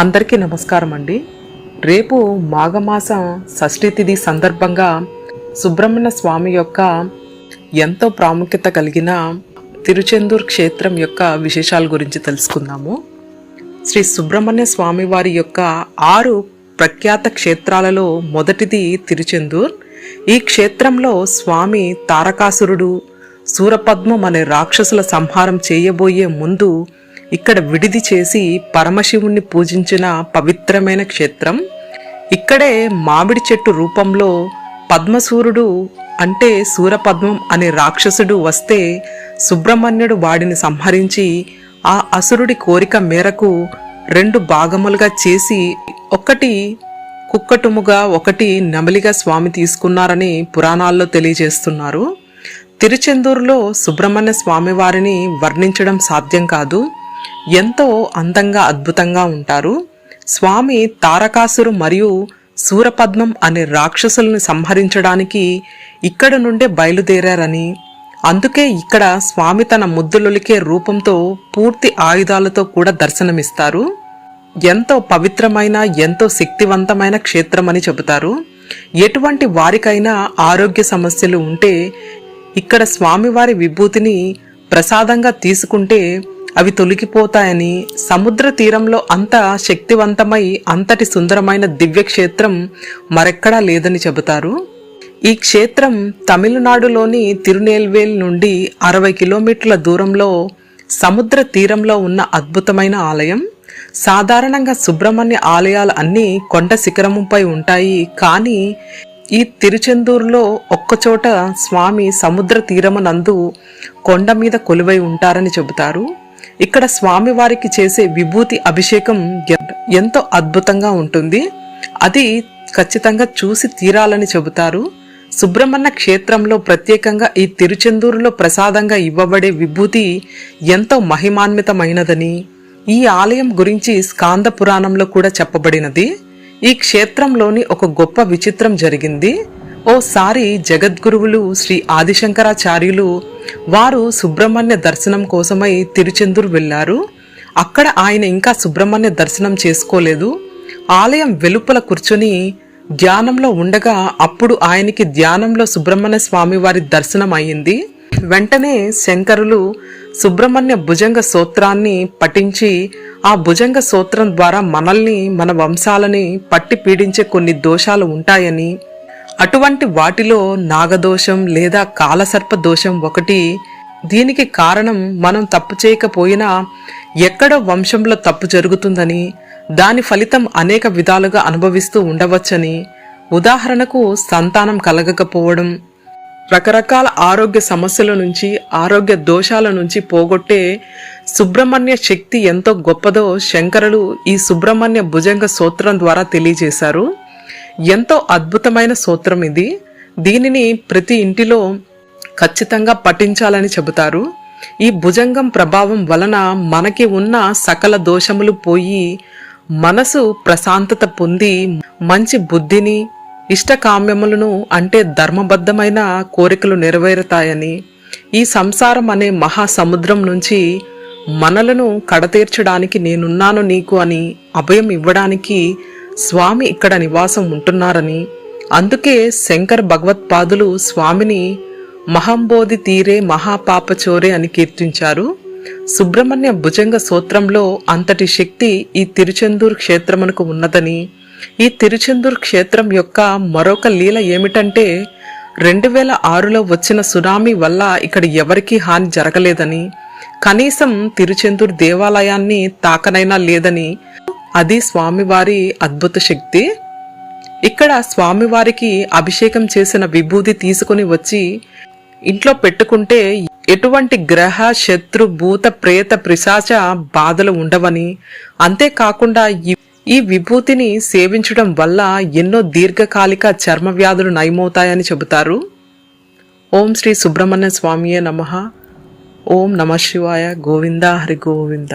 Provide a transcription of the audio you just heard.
అందరికీ నమస్కారం అండి. రేపు మాఘమాసం షష్ఠి తిథి సందర్భంగా సుబ్రహ్మణ్య స్వామి యొక్క ఎంతో ప్రాముఖ్యత కలిగిన తిరుచెందూర్ క్షేత్రం యొక్క విశేషాల గురించి తెలుసుకుందాము. శ్రీ సుబ్రహ్మణ్య స్వామి వారి యొక్క ఆరు ప్రఖ్యాత క్షేత్రాలలో మొదటిది తిరుచెందూర్. ఈ క్షేత్రంలో స్వామి తారకాసురుడు సూరపద్మం అనే రాక్షసుల సంహారం చేయబోయే ముందు ఇక్కడ విడిది చేసి పరమశివుణ్ణి పూజించిన పవిత్రమైన క్షేత్రం. ఇక్కడే మామిడి చెట్టు రూపంలో పద్మసూరుడు అంటే సూరపద్మం అనే రాక్షసుడు వస్తే సుబ్రహ్మణ్యుడు వాడిని సంహరించి ఆ అసురుడి కోరిక మేరకు రెండు భాగములుగా చేసి ఒకటి కుక్కటుముగా ఒకటి నమలిగా స్వామి తీసుకున్నారని పురాణాల్లో తెలియజేస్తున్నారు. తిరుచెందూరులో సుబ్రహ్మణ్య స్వామి వారిని వర్ణించడం సాధ్యం కాదు. ఎంతో అందంగా అద్భుతంగా ఉంటారు. స్వామి తారకాసురు మరియు సూరపద్మం అనే రాక్షసులను సంహరించడానికి ఇక్కడ నుండే బయలుదేరారని అందుకే ఇక్కడ స్వామి తన ముద్దులొలికే రూపంతో పూర్తి ఆయుధాలతో కూడా దర్శనమిస్తారు. ఎంతో పవిత్రమైన ఎంతో శక్తివంతమైన క్షేత్రమని చెబుతారు. ఎటువంటి వారికైనా ఆరోగ్య సమస్యలు ఉంటే ఇక్కడ స్వామివారి విభూతిని ప్రసాదంగా తీసుకుంటే అవి తొలగిపోతాయని సముద్ర తీరంలో అంత శక్తివంతమై అంతటి సుందరమైన దివ్యక్షేత్రం మరెక్కడా లేదని చెబుతారు? ఈ క్షేత్రం తమిళనాడులోని తిరునేల్వేల్ నుండి అరవై కిలోమీటర్ల దూరంలో సముద్ర తీరంలో ఉన్న అద్భుతమైన ఆలయం. సాధారణంగా సుబ్రహ్మణ్య ఆలయాలు అన్నీ కొండ శిఖరముపై ఉంటాయి. కానీ ఈ తిరుచెందూరులో ఒక్కచోట స్వామి సముద్ర తీరమునందు కొండ మీద కొలువై ఉంటారని చెబుతారు. ఇక్కడ స్వామివారికి చేసే విభూతి అభిషేకం ఎంతో అద్భుతంగా ఉంటుంది. అది ఖచ్చితంగా చూసి తీరాలని చెబుతారు. సుబ్రహ్మణ్య క్షేత్రంలో ప్రత్యేకంగా ఈ తిరుచెందూరులో ప్రసాదంగా ఇవ్వబడే విభూతి ఎంతో మహిమాన్వితమైనదని ఈ ఆలయం గురించి స్కాంద పురాణంలో కూడా చెప్పబడినది. ఈ క్షేత్రంలోని ఒక గొప్ప విచిత్రం జరిగింది. ఓసారి జగద్గురువులు శ్రీ ఆదిశంకరాచార్యులు వారు సుబ్రహ్మణ్య దర్శనం కోసమై తిరుచెందూరు వెళ్ళారు. అక్కడ ఆయన ఇంకా సుబ్రహ్మణ్య దర్శనం చేసుకోలేదు. ఆలయం వెలుపల కూర్చొని ధ్యానంలో ఉండగా అప్పుడు ఆయనకి ధ్యానంలో సుబ్రహ్మణ్య స్వామి వారి దర్శనం అయింది. వెంటనే శంకరులు సుబ్రహ్మణ్య భుజంగ సూత్రాన్ని పఠించి ఆ భుజంగ సూత్రం ద్వారా మనల్ని మన వంశాలని పట్టి పీడించే కొన్ని దోషాలు ఉంటాయని అటువంటి వాటిలో నాగదోషం లేదా కాలసర్ప దోషం ఒకటి. దీనికి కారణం మనం తప్పు చేయకపోయినా ఎక్కడ వంశంలో తప్పు జరుగుతుందని దాని ఫలితం అనేక విధాలుగా అనుభవిస్తూ ఉండవచ్చని. ఉదాహరణకు సంతానం కలగకపోవడం రకరకాల ఆరోగ్య సమస్యల నుంచి ఆరోగ్య దోషాల నుంచి పోగొట్టే సుబ్రహ్మణ్య శక్తి ఎంతో గొప్పదో శంకరులు ఈ సుబ్రహ్మణ్య భుజంగ సూత్రం ద్వారా తెలియజేశారు. ఎంతో అద్భుతమైన సూత్రం ఇది. దీనిని ప్రతి ఇంటిలో ఖచ్చితంగా పఠించాలని చెబుతారు. ఈ భుజంగం ప్రభావం వలన మనకి ఉన్న సకల దోషములు పోయి మనసు ప్రశాంతత పొంది మంచి బుద్ధిని ఇష్టకామ్యములను అంటే ధర్మబద్ధమైన కోరికలు నెరవేరుతాయని ఈ సంసారం అనే మహాసముద్రం నుంచి మనలను కడతీర్చడానికి నేనున్నాను నీకు అని అభయం ఇవ్వడానికి స్వామి ఇక్కడ నివాసం ఉంటున్నారని. అందుకే శంకర్ భగవత్పాదులు స్వామిని మహంబోధి తీరే మహాపాపచోరే అని కీర్తించారు. సుబ్రహ్మణ్య భుజంగ సూత్రంలో అంతటి శక్తి ఈ తిరుచెందూర్ క్షేత్రమునకు ఉన్నదని. ఈ తిరుచెందూర్ క్షేత్రం యొక్క మరొక లీల ఏమిటంటే రెండు వేల ఆరులో వచ్చిన సునామీ వల్ల ఇక్కడ ఎవరికీ హాని జరగలేదని. కనీసం తిరుచెందూర్ దేవాలయాన్ని తాకనైనా లేదని. అది స్వామివారి అద్భుత శక్తి. ఇక్కడ స్వామివారికి అభిషేకం చేసిన విభూతి తీసుకుని వచ్చి ఇంట్లో పెట్టుకుంటే ఎటువంటి గ్రహ శత్రు భూత ప్రేత పిశాచ బాధలు ఉండవని. అంతేకాకుండా ఈ విభూతిని సేవించడం వల్ల ఎన్నో దీర్ఘకాలిక చర్మ వ్యాధులు నయమవుతాయని చెబుతారు. ఓం శ్రీ సుబ్రహ్మణ్య స్వామియే నమ. ఓం నమ శివాయ గోవింద హరి గోవింద.